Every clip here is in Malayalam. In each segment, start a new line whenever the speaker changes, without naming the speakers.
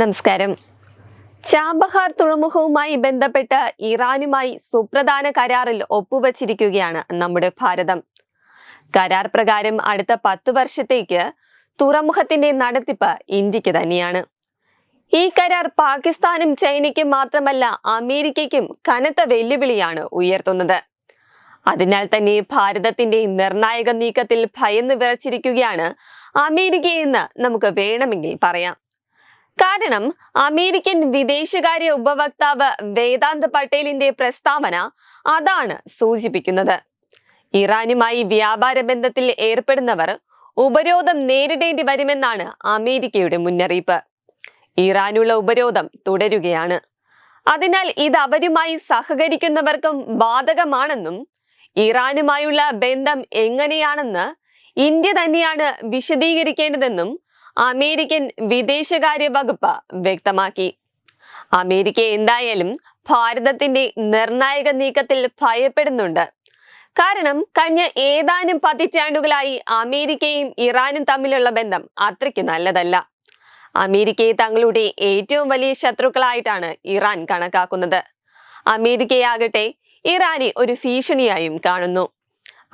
നമസ്കാരം. ചാബഹാർ തുറമുഖവുമായി ബന്ധപ്പെട്ട് ഇറാനുമായി സുപ്രധാന കരാറിൽ ഒപ്പുവച്ചിരിക്കുകയാണ് നമ്മുടെ ഭാരതം. കരാർ പ്രകാരം അടുത്ത പത്തു വർഷത്തേക്ക് തുറമുഖത്തിന്റെ നടത്തിപ്പ് ഇന്ത്യയ്ക്ക് തന്നെയാണ്. ഈ കരാർ പാകിസ്ഥാനും ചൈനയ്ക്കും മാത്രമല്ല അമേരിക്കയ്ക്കും കനത്ത വെല്ലുവിളിയാണ് ഉയർത്തുന്നത്. അതിനാൽ തന്നെ ഭാരതത്തിന്റെ നിർണായക നീക്കത്തിൽ ഭയന്ന് വിറച്ചിരിക്കുകയാണ് അമേരിക്കയെന്ന് നമുക്ക് വേണമെങ്കിൽ പറയാം. കാരണം അമേരിക്കൻ വിദേശകാര്യ ഉപവക്താവ് വേദാന്ത് പട്ടേലിന്റെ പ്രസ്താവന അതാണ് സൂചിപ്പിക്കുന്നത്. ഇറാനുമായി വ്യാപാര ബന്ധത്തിൽ ഏർപ്പെടുന്നവർ ഉപരോധം നേരിടേണ്ടി വരുമെന്നാണ് അമേരിക്കയുടെ മുന്നറിയിപ്പ്. ഇറാനുള്ള ഉപരോധം തുടരുകയാണ്. അതിനാൽ ഇത് അവരുമായി സഹകരിക്കുന്നവർക്കും ബാധകമാണെന്നും ഇറാനുമായുള്ള ബന്ധം എങ്ങനെയാണെന്ന് ഇന്ത്യ തന്നെയാണ് വിശദീകരിക്കേണ്ടതെന്നും അമേരിക്കൻ വിദേശകാര്യ വകുപ്പ് വ്യക്തമാക്കി. അമേരിക്ക എന്തായാലും ഭാരതത്തിന്റെ നിർണായക നീക്കത്തിൽ ഭയപ്പെടുന്നുണ്ട്. കാരണം കഴിഞ്ഞ ഏതാനും പതിറ്റാണ്ടുകളായി അമേരിക്കയും ഇറാനും തമ്മിലുള്ള ബന്ധം അത്രയ്ക്ക് നല്ലതല്ല. അമേരിക്കയെ തങ്ങളുടെ ഏറ്റവും വലിയ ശത്രുക്കളായിട്ടാണ് ഇറാൻ കണക്കാക്കുന്നത്. അമേരിക്കയാകട്ടെ ഇറാനെ ഒരു ഭീഷണിയായും കാണുന്നു.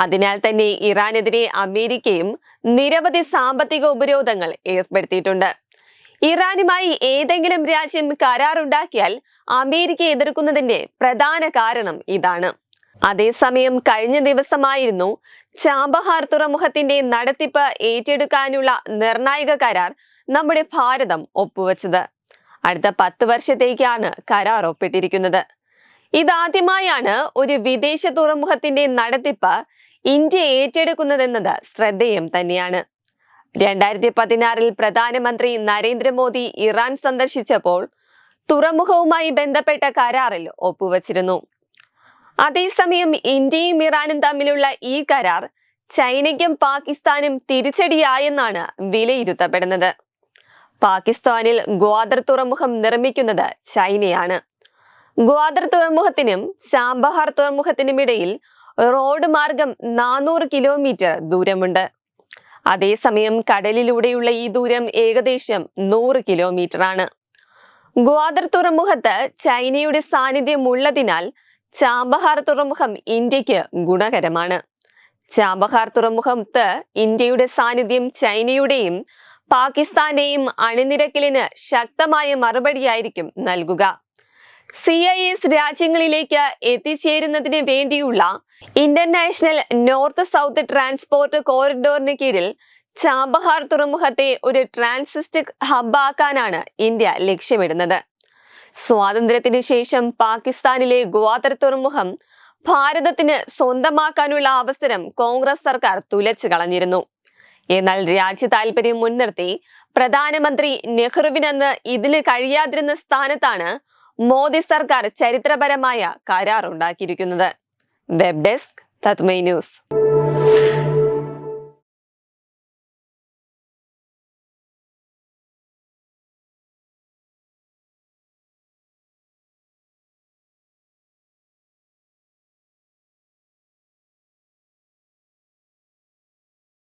അതിനാൽ തന്നെ ഇറാനെതിരെ അമേരിക്കയും നിരവധി സാമ്പത്തിക ഉപരോധങ്ങൾ ഏർപ്പെടുത്തിയിട്ടുണ്ട്. ഇറാനുമായി ഏതെങ്കിലും രാജ്യം കരാറുണ്ടാക്കിയാൽ അമേരിക്ക എതിർക്കുന്നതിന്റെ പ്രധാന കാരണം ഇതാണ്. അതേസമയം കഴിഞ്ഞ ദിവസമായിരുന്നു ചാബഹാർ തുറമുഖത്തിന്റെ നടത്തിപ്പ് ഏറ്റെടുക്കാനുള്ള നിർണായക കരാർ നമ്മുടെ ഭാരതം ഒപ്പുവച്ചത്. അടുത്ത പത്ത് വർഷത്തേക്കാണ് കരാർ ഒപ്പിട്ടിരിക്കുന്നത്. ഇതാദ്യമായാണ് ഒരു വിദേശ തുറമുഖത്തിന്റെ നടത്തിപ്പ് ഇന്ത്യ ഏറ്റെടുക്കുന്നതെന്നത് ശ്രദ്ധേയം തന്നെയാണ്. രണ്ടായിരത്തി പതിനാറിൽ പ്രധാനമന്ത്രി നരേന്ദ്രമോദി ഇറാൻ സന്ദർശിച്ചപ്പോൾ തുറമുഖവുമായി ബന്ധപ്പെട്ട കരാറിൽ ഒപ്പുവച്ചിരുന്നു. അതേസമയം ഇന്ത്യയും ഇറാനും തമ്മിലുള്ള ഈ കരാർ ചൈനയ്ക്കും പാകിസ്ഥാനും തിരിച്ചടിയായെന്നാണ് വിലയിരുത്തപ്പെടുന്നത്. പാകിസ്ഥാനിൽ ഗ്വാദർ തുറമുഖം നിർമ്മിക്കുന്നത് ചൈനയാണ്. ഗ്വാദർ തുറമുഖത്തിനും ശാംബഹാർ തുറമുഖത്തിനും ഇടയിൽ റോഡ് മാർഗം നാനൂറ് കിലോമീറ്റർ ദൂരമുണ്ട്. അതേസമയം കടലിലൂടെയുള്ള ഈ ദൂരം ഏകദേശം നൂറ് കിലോമീറ്റർ ആണ് ഗ്വാദർ തുറമുഖത്ത് ചൈനയുടെ സാന്നിധ്യം ഉള്ളതിനാൽ ചാബഹാർ തുറമുഖം ഇന്ത്യയ്ക്ക് ഗുണകരമാണ്. ചാബഹാർ തുറമുഖത്ത് ഇന്ത്യയുടെ സാന്നിധ്യം ചൈനയുടെയും പാകിസ്ഥാന്റെയും അണിനിരക്കലിന് ശക്തമായ മറുപടിയായിരിക്കും നൽകുക. സി ഐ എസ് രാജ്യങ്ങളിലേക്ക് എത്തിച്ചേരുന്നതിന് വേണ്ടിയുള്ള ഇന്റർനാഷണൽ നോർത്ത് സൗത്ത് ട്രാൻസ്പോർട്ട് കോറിഡോറിന് കീഴിൽ ചാബഹാർ തുറമുഖത്തെ ഒരു ട്രാൻസിസ്റ്റിക് ഹബ്ബാക്കാനാണ് ഇന്ത്യ ലക്ഷ്യമിടുന്നത്. സ്വാതന്ത്ര്യത്തിന് ശേഷം പാകിസ്ഥാനിലെ ഗ്വാദർ തുറമുഖം ഭാരതത്തിന് സ്വന്തമാക്കാനുള്ള അവസരം കോൺഗ്രസ് സർക്കാർ തുലച്ചു കളഞ്ഞിരുന്നു. എന്നാൽ രാജ്യ താൽപര്യം മുൻനിർത്തി പ്രധാനമന്ത്രി നെഹ്റുവിനെന്ന് ഇതിന് കഴിയാതിരുന്ന സ്ഥാനത്താണ് മോദി സർക്കാർ ചരിത്രപരമായ കരാർ ഉണ്ടാക്കിയിരിക്കുന്നത് വെബ് ഡെസ്ക് തത്മൈ ന്യൂസ്.